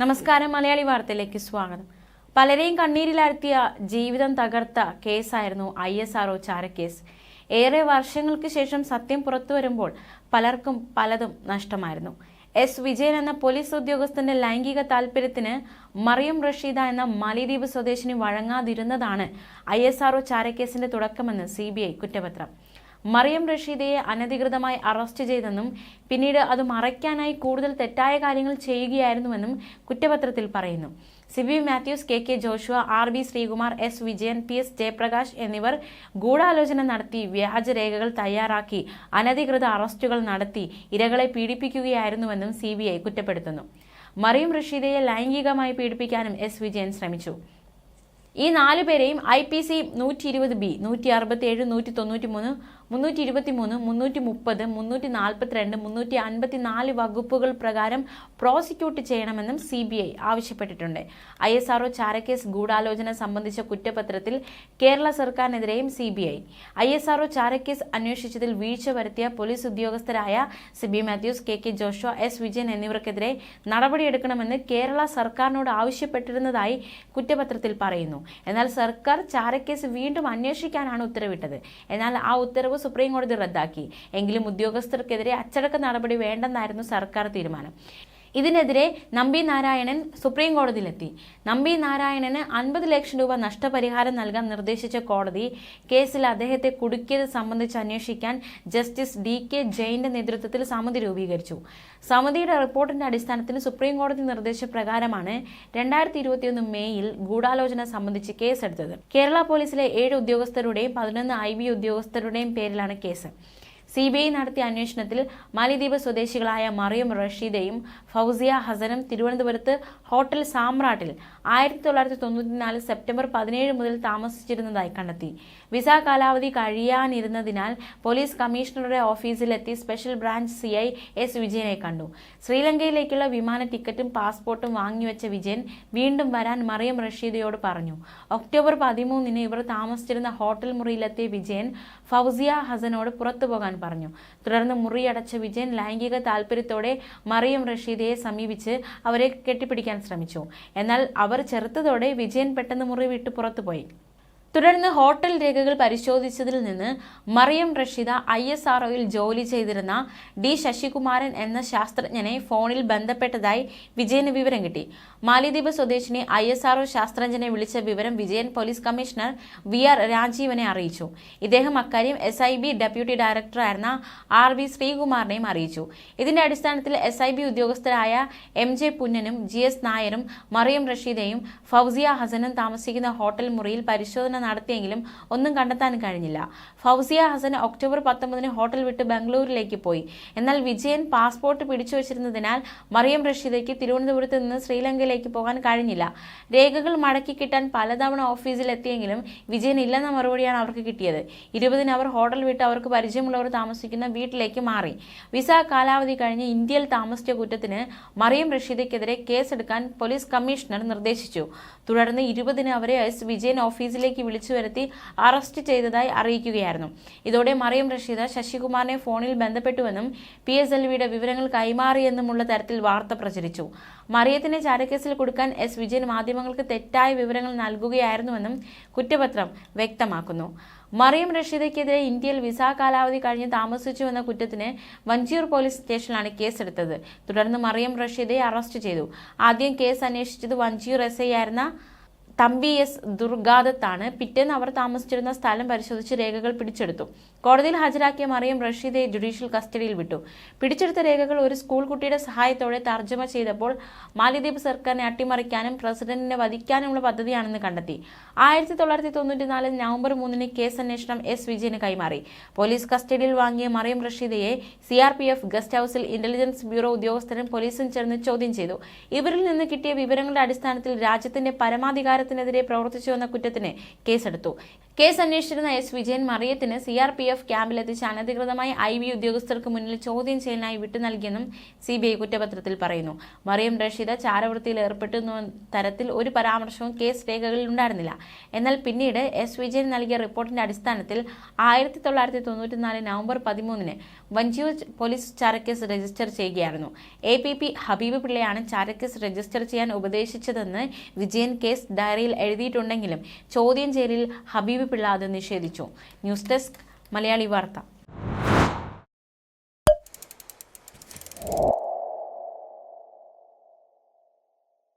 നമസ്കാരം മലയാളി വാർത്തയിലേക്ക് സ്വാഗതം. പലരെയും കണ്ണീരിലാഴ്ത്തിയ ജീവിതം തകർത്ത കേസായിരുന്നു ഐ എസ് ആർഒ ചാരക്കേസ്. ഏറെ വർഷങ്ങൾക്ക് ശേഷം സത്യം പുറത്തു വരുമ്പോൾ പലർക്കും പലതും നഷ്ടമായിരുന്നു. എസ്. വിജയൻ എന്ന പോലീസ് ഉദ്യോഗസ്ഥന്റെ ലൈംഗിക താൽപര്യത്തിന് മറിയം റഷീദ എന്ന മാലിദ്വീപ് സ്വദേശിനി വഴങ്ങാതിരുന്നതാണ് ഐ എസ് ആർഒ ചാരക്കേസിന്റെ തുടക്കമെന്ന് സി ബി ഐ കുറ്റപത്രം. മറിയം റഷീദയെ അനധികൃതമായി അറസ്റ്റ് ചെയ്തെന്നും പിന്നീട് അത് മറയ്ക്കാനായി കൂടുതൽ തെറ്റായ കാര്യങ്ങൾ ചെയ്യുകയായിരുന്നുവെന്നും കുറ്റപത്രത്തിൽ പറയുന്നു. Siby Mathews K K Joshua R B Sreekumar S Vijayan P S Jayaprakash എന്നിവർ ഗൂഢാലോചന നടത്തി വ്യാജരേഖകൾ തയ്യാറാക്കി അനധികൃത അറസ്റ്റുകൾ നടത്തി ഇരകളെ പീഡിപ്പിക്കുകയായിരുന്നുവെന്നും സി ബി ഐ കുറ്റപ്പെടുത്തുന്നു. മറിയം റഷീദയെ ലൈംഗികമായി പീഡിപ്പിക്കാനും എസ് വിജയൻ ശ്രമിച്ചു. ഈ നാലുപേരെയും ഐ പി സി നൂറ്റി ഇരുപത് ബി നൂറ്റി അറുപത്തി ഏഴ് നൂറ്റി തൊണ്ണൂറ്റി മൂന്ന് മുന്നൂറ്റി ഇരുപത്തി മൂന്ന് മുന്നൂറ്റി മുപ്പത് മുന്നൂറ്റി നാൽപ്പത്തിരണ്ട് മുന്നൂറ്റി അൻപത്തി നാല് വകുപ്പുകൾ പ്രകാരം പ്രോസിക്യൂട്ട് ചെയ്യണമെന്നും സി ബി ഐ ആവശ്യപ്പെട്ടിട്ടുണ്ട്. ഐ എസ് ആർഒ ചാരക്കേസ് ഗൂഢാലോചന സംബന്ധിച്ച കുറ്റപത്രത്തിൽ Kerala സർക്കാരിനെതിരെയും C B I. I S R O ചാരക്കേസ് അന്വേഷിച്ചതിൽ വീഴ്ച വരുത്തിയ police ഉദ്യോഗസ്ഥരായ Siby Mathews K K Joshua S Vijayan എന്നിവർക്കെതിരെ നടപടിയെടുക്കണമെന്ന് കേരള സർക്കാരിനോട് ആവശ്യപ്പെട്ടിരുന്നതായി കുറ്റപത്രത്തിൽ പറയുന്നു. എന്നാൽ സർക്കാർ ചാരക്കേസ് വീണ്ടും അന്വേഷിക്കാനാണ് ഉത്തരവിട്ടത്. എന്നാൽ ആ ഉത്തരവ് സുപ്രീം കോടതി റദ്ദാക്കി. എങ്കിലും ഉദ്യോഗസ്ഥർക്കെതിരെ അച്ചടക്ക നടപടി വേണ്ടെന്നായിരുന്നു സർക്കാർ തീരുമാനം. ഇതിനെതിരെ നമ്പി നാരായണൻ സുപ്രീം കോടതിയിലെത്തി. നമ്പി നാരായണന് അൻപത് ലക്ഷം രൂപ നഷ്ടപരിഹാരം നൽകാൻ നിർദ്ദേശിച്ച കോടതി കേസിൽ അദ്ദേഹത്തെ കുടുക്കിയത് സംബന്ധിച്ച് അന്വേഷിക്കാൻ ജസ്റ്റിസ് ഡി കെ ജെയിന്റെ നേതൃത്വത്തിൽ സമിതി രൂപീകരിച്ചു. സമിതിയുടെ റിപ്പോർട്ടിന്റെ അടിസ്ഥാനത്തിൽ സുപ്രീം കോടതി നിർദ്ദേശപ്രകാരമാണ് രണ്ടായിരത്തി ഇരുപത്തിയൊന്ന് മേയിൽ ഗൂഢാലോചന സംബന്ധിച്ച് കേസെടുത്തത്. കേരള പോലീസിലെ ഏഴ് ഉദ്യോഗസ്ഥരുടെയും പതിനൊന്ന് ഐ ബി ഉദ്യോഗസ്ഥരുടെയും പേരിലാണ് കേസ്. സി ബി ഐ നടത്തിയ അന്വേഷണത്തിൽ മാലിദ്വീപ് സ്വദേശികളായ മറിയം റഷീദയും ഫൗസിയ ഹസനും തിരുവനന്തപുരത്ത് ഹോട്ടൽ സാമ്രാട്ടിൽ ആയിരത്തി തൊള്ളായിരത്തി തൊണ്ണൂറ്റിനാല് സെപ്റ്റംബർ പതിനേഴ് മുതൽ താമസിച്ചിരുന്നതായി കണ്ടെത്തി. വിസ കാലാവധി കഴിയാനിരുന്നതിനാൽ പോലീസ് കമ്മീഷണറുടെ ഓഫീസിലെത്തി special branch C I S വിജയനെ കണ്ടു. ശ്രീലങ്കയിലേക്കുള്ള വിമാന ടിക്കറ്റും പാസ്പോർട്ടും വാങ്ങിവെച്ച വിജയൻ വീണ്ടും വരാൻ മറിയം റഷീദയോട് പറഞ്ഞു. ഒക്ടോബർ പതിമൂന്നിന് ഇവർ താമസിച്ചിരുന്ന ഹോട്ടൽ മുറിയിലെത്തിയ വിജയൻ ഫൗസിയ ഹസനോട് പുറത്തു പോകാൻ പറഞ്ഞു. തുടർന്ന് മുറിയടച്ച വിജയൻ ലൈംഗിക താല്പര്യത്തോടെ മറിയം റഷീദയെ സമീപിച്ച് അവരെ കെട്ടിപ്പിടിക്കാൻ ശ്രമിച്ചു. എന്നാൽ അവർ ചെറുത്തതോടെ വിജയൻ പെട്ടെന്ന് മുറി വിട്ട് പുറത്തുപോയി. തുടർന്ന് ഹോട്ടൽ രേഖകൾ പരിശോധിച്ചതിൽ നിന്ന് മറിയം റഷീദ ഐ എസ് ആർഒയിൽ ജോലി ചെയ്തിരുന്ന ഡി ശശികുമാരൻ എന്ന ശാസ്ത്രജ്ഞനെ ഫോണിൽ ബന്ധപ്പെട്ടതായി വിജയന് വിവരം കിട്ടി. മാലിദ്വീപ് സ്വദേശിനി ഐ എസ് ആർഒ ശാസ്ത്രജ്ഞനെ വിളിച്ച വിവരം Vijayan police commissioner V R രാജീവനെ അറിയിച്ചു. ഇദ്ദേഹം അക്കാര്യം എസ് ഐ ബി ഡെപ്യൂട്ടി ഡയറക്ടറായിരുന്ന ആർ വി ശ്രീകുമാറിനെയും അറിയിച്ചു. ഇതിന്റെ അടിസ്ഥാനത്തിൽ എസ് ഐ ബി ഉദ്യോഗസ്ഥരായ എം ജെ പുന്നനും ജി എസ് നായരും മറിയം റഷീദയും ഫൗസിയ ഹസനും താമസിക്കുന്ന ഹോട്ടൽ മുറിയിൽ പരിശോധന നടത്തിയെങ്കിലും ഒന്നും കണ്ടെത്താൻ കഴിഞ്ഞില്ല. ഫൗസിയ ഹസൻ ഒക്ടോബർ പത്തൊമ്പതിന് ഹോട്ടൽ വിട്ട് ബംഗളൂരിലേക്ക് പോയി. എന്നാൽ വിജയൻ പാസ്പോർട്ട് പിടിച്ചു വച്ചിരുന്നതിനാൽ മറിയം റഷീദയ്ക്ക് തിരുവനന്തപുരത്ത് നിന്ന് ശ്രീലങ്കയിലേക്ക് പോകാൻ കഴിഞ്ഞില്ല. രേഖകൾ മടക്കി കിട്ടാൻ പലതവണ ഓഫീസിൽ എത്തിയെങ്കിലും വിജയൻ ഇല്ലെന്ന മറുപടിയാണ് അവർക്ക് കിട്ടിയത്. ഇരുപതിന് അവർ ഹോട്ടൽ വിട്ട് അവർക്ക് പരിചയമുള്ളവർ താമസിക്കുന്ന വീട്ടിലേക്ക് മാറി. വിസ കാലാവധി കഴിഞ്ഞ് ഇന്ത്യയിൽ താമസിച്ച കുറ്റത്തിന് മറിയം റഷീദയ്ക്കെതിരെ കേസെടുക്കാൻ പോലീസ് കമ്മീഷണർ നിർദ്ദേശിച്ചു. തുടർന്ന് ഇരുപതിന് അവരെ എസ് വിജയൻ ഓഫീസിലേക്ക് വിളിച്ചു. വരുത്തി അറസ്റ്റ് ചെയ്തതായി അറിയിക്കുകയായിരുന്നു. ഇതോടെ മറിയം റഷീദ ശശികുമാറിനെ ഫോണിൽ ബന്ധപ്പെട്ടുവെന്നും പി എസ് എൽ വിയുടെ വിവരങ്ങൾ കൈമാറിയെന്നുമുള്ള തരത്തിൽ വാർത്ത പ്രചരിച്ചു. മറിയത്തിനെ ചാരക്കേസിൽ കൊടുക്കാൻ എസ് വിജയൻ മാധ്യമങ്ങൾക്ക് തെറ്റായ വിവരങ്ങൾ നൽകുകയായിരുന്നുവെന്നും കുറ്റപത്രം വ്യക്തമാക്കുന്നു. മറിയം റഷീദയ്ക്കെതിരെ ഇന്ത്യയിൽ വിസ കാലാവധി കഴിഞ്ഞ് താമസിച്ചുവെന്ന കുറ്റത്തിന് വഞ്ചിയൂർ പോലീസ് സ്റ്റേഷനിലാണ് കേസെടുത്തത്. തുടർന്ന് മറിയം റഷീദയെ അറസ്റ്റ് ചെയ്തു. ആദ്യം കേസ് അന്വേഷിച്ചത് വഞ്ചിയൂർ എസ് ഐ ആയിരുന്ന തമ്പി എസ് ദുർഗാദത്താണ്. പിറ്റേന്ന് അവർ താമസിച്ചിരുന്ന സ്ഥലം പരിശോധിച്ച് രേഖകൾ പിടിച്ചെടുത്തു. കോടതിയിൽ ഹാജരാക്കിയ മറിയം റഷീദെ ജുഡീഷ്യൽ കസ്റ്റഡിയിൽ വിട്ടു. പിടിച്ചെടുത്ത രേഖകൾ ഒരു സ്കൂൾ കുട്ടിയുടെ സഹായത്തോടെ തർജമ ചെയ്തപ്പോൾ മാലിദ്വീപ് സർക്കാരിനെ അട്ടിമറിക്കാനും പ്രസിഡന്റിനെ വധിക്കാനുമുള്ള പദ്ധതിയാണെന്ന് കണ്ടെത്തി. ആയിരത്തി തൊള്ളായിരത്തി തൊണ്ണൂറ്റിനാല് നവംബർ മൂന്നിന് കേസ് അന്വേഷണം എസ് വിജയന് കൈമാറി. പോലീസ് കസ്റ്റഡിയിൽ വാങ്ങിയ Mariyam റഷീദയെ C R P F guest ഹൌസിൽ ഇന്റലിജൻസ് ബ്യൂറോ ഉദ്യോഗസ്ഥരും പോലീസും ചേർന്ന് ചോദ്യം ചെയ്തു. ഇവരിൽ നിന്ന് കിട്ടിയ വിവരങ്ങളുടെ അടിസ്ഥാനത്തിൽ രാജ്യത്തിന്റെ പരമാധികാരത്തിനെതിരെ പ്രവർത്തിച്ചുവെന്ന കുറ്റത്തിന് കേസെടുത്തു. കേസ് അന്വേഷിച്ചിരുന്ന എസ് വിജയൻ മറിയത്തിന് സി ആർ പി എഫ് ക്യാമ്പിലെത്തിച്ച് അനധികൃതമായി ഐ ബി ഉദ്യോഗസ്ഥർക്ക് മുന്നിൽ ചോദ്യം ചെയ്യലിനായി വിട്ടു നൽകിയെന്നും സി ബി ഐ കുറ്റപത്രത്തിൽ പറയുന്നു. മറിയം റഷീദ ചാരവൃത്തിയിൽ ഏർപ്പെട്ടുന്ന തരത്തിൽ ഒരു പരാമർശവും കേസ് രേഖകളിൽ ഉണ്ടായിരുന്നില്ല. എന്നാൽ പിന്നീട് എസ് വിജയൻ നൽകിയ റിപ്പോർട്ടിന്റെ അടിസ്ഥാനത്തിൽ ആയിരത്തി തൊള്ളായിരത്തി തൊണ്ണൂറ്റിനാല് നവംബർ പതിമൂന്നിന് വഞ്ചിയൂർ പോലീസ് ചാരക്കേസ് രജിസ്റ്റർ ചെയ്യുകയായിരുന്നു. എ പി പി ഹബീബ് പിള്ളയാണ് ചാരക്കേസ് രജിസ്റ്റർ ചെയ്യാൻ ഉപദേശിച്ചതെന്ന് വിജയൻ കേസ് ഡയറിയിൽ എഴുതിയിട്ടുണ്ടെങ്കിലും ചോദ്യം ചെയ്യലിൽ ഹബീബ് പിള്ള അത് നിഷേധിച്ചു. ന്യൂസ് ഡെസ്ക് മലയാളി വാർത്ത.